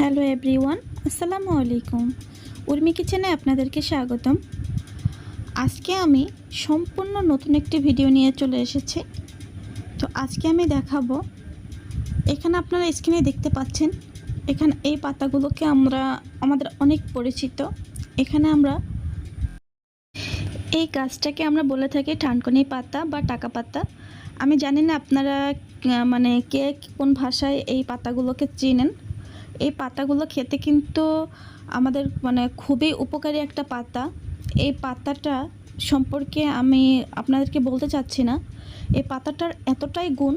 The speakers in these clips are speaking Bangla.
হ্যালো এভরিওয়ান, আসসালামু আলাইকুম। উর্মি কিচেনে আপনাদেরকে স্বাগতম। আজকে আমি সম্পূর্ণ নতুন একটি ভিডিও নিয়ে চলে এসেছি। তো আজকে আমি দেখাবো, এখানে আপনারা স্ক্রিনে দেখতে পাচ্ছেন, এখানে এই পাতাগুলোকে আমরা, আমাদের অনেক পরিচিত। এখানে আমরা এই গাছটাকে আমরা বলে থাকি ঠানকনি পাতা বা টাকা পাতা। আমি জানি না আপনারা মানে কে কোন ভাষায় এই পাতাগুলোকে চিনেন। এই পাতাগুলো খেতে কিন্তু আমাদের মানে খুবই উপকারী একটা পাতা। এই পাতাটা সম্পর্কে আমি আপনাদেরকে বলতে চাচ্ছি না। এই পাতাটার এতটাই গুণ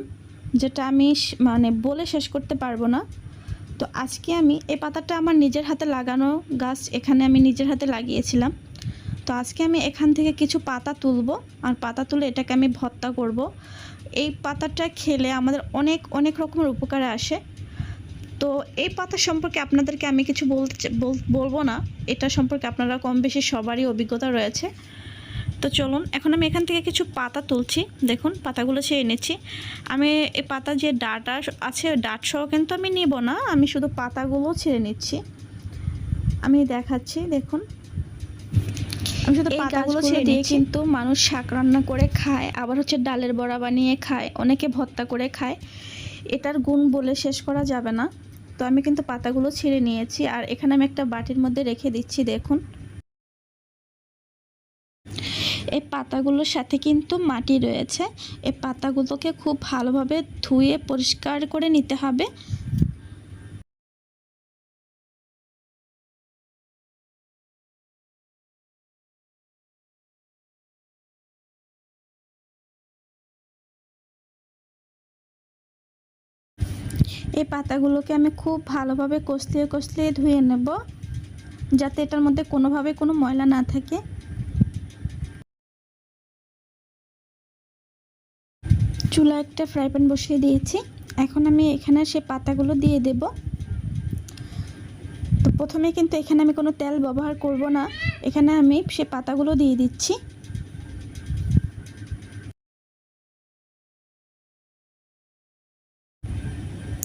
যেটা আমি মানে বলে শেষ করতে পারব না। তো আজকে আমি এই পাতাটা আমার নিজের হাতে লাগানো গাছ এখানে আমি নিজের হাতে লাগিয়েছিলাম। তো আজকে আমি এখান থেকে কিছু পাতা তুলবো আর পাতা তুলে এটাকে আমি ভর্তা করব। এই পাতাটা খেলে আমাদের অনেক অনেক রকমের উপকারে আসে। তো এই পাতা সম্পর্কে আপনাদেরকে আমি কিছু বলতে বলব না। এটা সম্পর্কে আপনারা কম বেশি সবারই অভিজ্ঞতা রয়েছে। তো চলুন এখন আমি এখান থেকে কিছু পাতা তুলছি। দেখুন পাতাগুলো সে এনেছি। আমি এই পাতা যে ডাটা আছে ডাট সহ কিন্তু আমি নিব না। আমি শুধু পাতাগুলো ছেড়ে নিচ্ছি। আমি দেখাচ্ছি দেখুন। আমি শুধু পাতাগুলো ছেড়ে দিয়ে কিন্তু মানুষ শাক রান্না করে খায় আবার হচ্ছে ডালের বড়া বানিয়ে খায় অনেকে ভর্তা করে খায়। এটার গুণ বলে শেষ করা যাবে না। তো আমি কিন্তু পাতাগুলো ছিঁড়ে নিয়েছি আর এখানে আমি একটা বাটির মধ্যে রেখে দিচ্ছি, দেখুন। এই পাতাগুলোর সাথে কিন্তু মাটি রয়েছে। এই পাতাগুলোকে খুব ভালোভাবে ধুয়ে পরিষ্কার করে নিতে হবে। এই পাতাগুলোকে আমি খুব ভালোভাবে কষলিয়ে কষলিয়ে ধুয়ে নেব, যাতে এটার মধ্যে কোনোভাবে কোনো ময়লা না থাকে। চুলা একটা ফ্রাই প্যান বসিয়ে দিয়েছি। এখন আমি এখানে সে পাতাগুলো দিয়ে দেব। তো প্রথমে কিন্তু এখানে আমি কোনো তেল ব্যবহার করব না। এখানে আমি সে পাতাগুলো দিয়ে দিচ্ছি।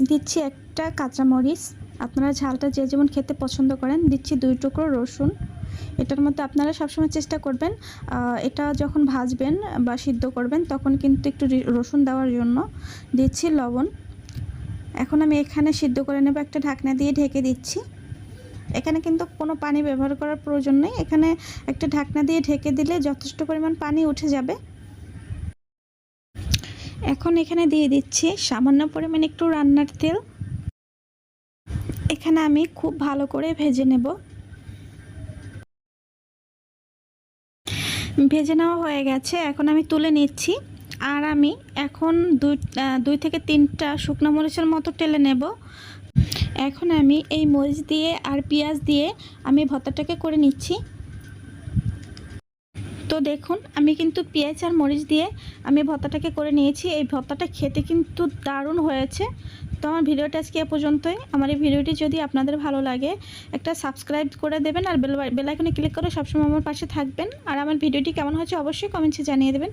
দিচ্ছি একটা কাঁচামরিচ। আপনারা ঝালটা যে যেমন খেতে পছন্দ করেন, দিচ্ছি দুই টুকরো রসুন। এটার মধ্যে আপনারা সবসময় চেষ্টা করবেন এটা যখন ভাজবেন বা সিদ্ধ করবেন, তখন কিন্তু একটু রসুন দেওয়ার জন্য। দিচ্ছি লবণ। এখন আমি এখানে সিদ্ধ করে নেব একটা ঢাকনা দিয়ে ঢেকে দিচ্ছি। এখানে কিন্তু কোনো পানি ব্যবহার করার প্রয়োজন নেই। এখানে একটা ঢাকনা দিয়ে ঢেকে দিলে যথেষ্ট পরিমাণ পানি উঠে যাবে। এখন এখানে দিয়ে দিচ্ছি সামান্য পরিমাণ একটু রান্নার তেল। এখানে আমি খুব ভালো করে ভেজে নেব। ভেজে নেওয়া হয়ে গেছে, এখন আমি তুলে নিচ্ছি। আর আমি এখন দুই দুই থেকে তিনটা শুকনো মরিচের মতো টেলে নেব। এখন আমি এই মরিচ দিয়ে আর পেঁয়াজ দিয়ে আমি ভর্তাটাকে করে নিচ্ছি। তো দেখুন, আমি কিন্তু পেঁয়াজ আর মরিচ দিয়ে আমি ভর্তাটাকে করে নিয়েছি। এই ভর্তাটা খেতে কিন্তু দারুণ হয়েছে। তো আমার ভিডিওটা আজকে এ পর্যন্তই। আমার এই ভিডিওটি যদি আপনাদের ভালো লাগে, একটা সাবস্ক্রাইব করে দেবেন আর বেল বেলাইকনে ক্লিক করে সবসময় আমার পাশে থাকবেন। আর আমার ভিডিওটি কেমন হয়েছে অবশ্যই কমেন্টসে জানিয়ে দেবেন।